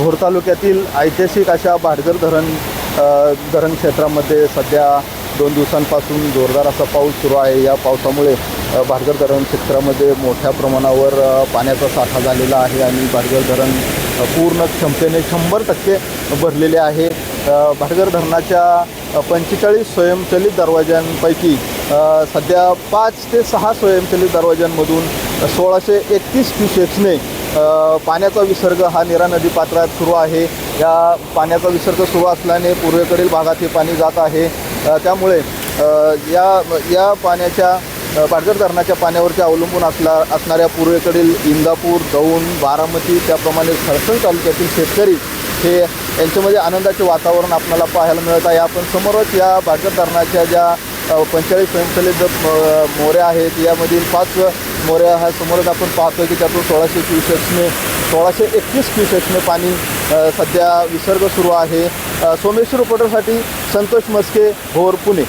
भोर तालुक्यातील ऐतिहासिक अशा भाटघर धरण धरण क्षेत्रामध्ये सध्या दोन दिवसांपासून जोरदार असा पाऊस सुरू आहे. या पावसामुळे भाटघर धरण क्षेत्रामध्ये मोठ्या प्रमाणावर पाण्याचा साठा झालेला आहे आणि भाटघर धरण पूर्ण क्षमतेने शंभर टक्के भरलेले आहे. भाटघर धरणाच्या पंचेचाळीस स्वयंचलित दरवाज्यांपैकी सध्या पाच ते सहा स्वयंचलित दरवाज्यांमधून सोळाशे एकतीस क्युसेक्सने पाण्याचा विसर्ग हा निरा नदी पात्रात सुरू आहे. या पाण्याचा विसर्ग सुरू असल्याने पूर्वेकडील भागात हे पाणी जात आहे. त्यामुळे या या पाण्याच्या पाटघर धरणाच्या पाण्यावरती अवलंबून असला असणाऱ्या पूर्वेकडील इंदापूर दौंड बारामती त्याप्रमाणे सरसण तालुक्यातील शेतकरी हे यांच्यामध्ये आनंदाचे वातावरण आपल्याला पाहायला मिळत आहे. आपण समोरच या पाटघर धरणाच्या ज्या पंचेचाळीस स्वयंचलित मोऱ्या आहेत यामधील पाच मोऱ्या हा समोरच आपण पाहतोय की त्यातून सोळाशे क्युसेक्सने सोळाशे एकतीस क्युसेक्सने पाणी सध्या विसर्ग सुरू आहे. सोमेश्वर रिपोर्टरसाठी संतोष मस्के भोर पुणे.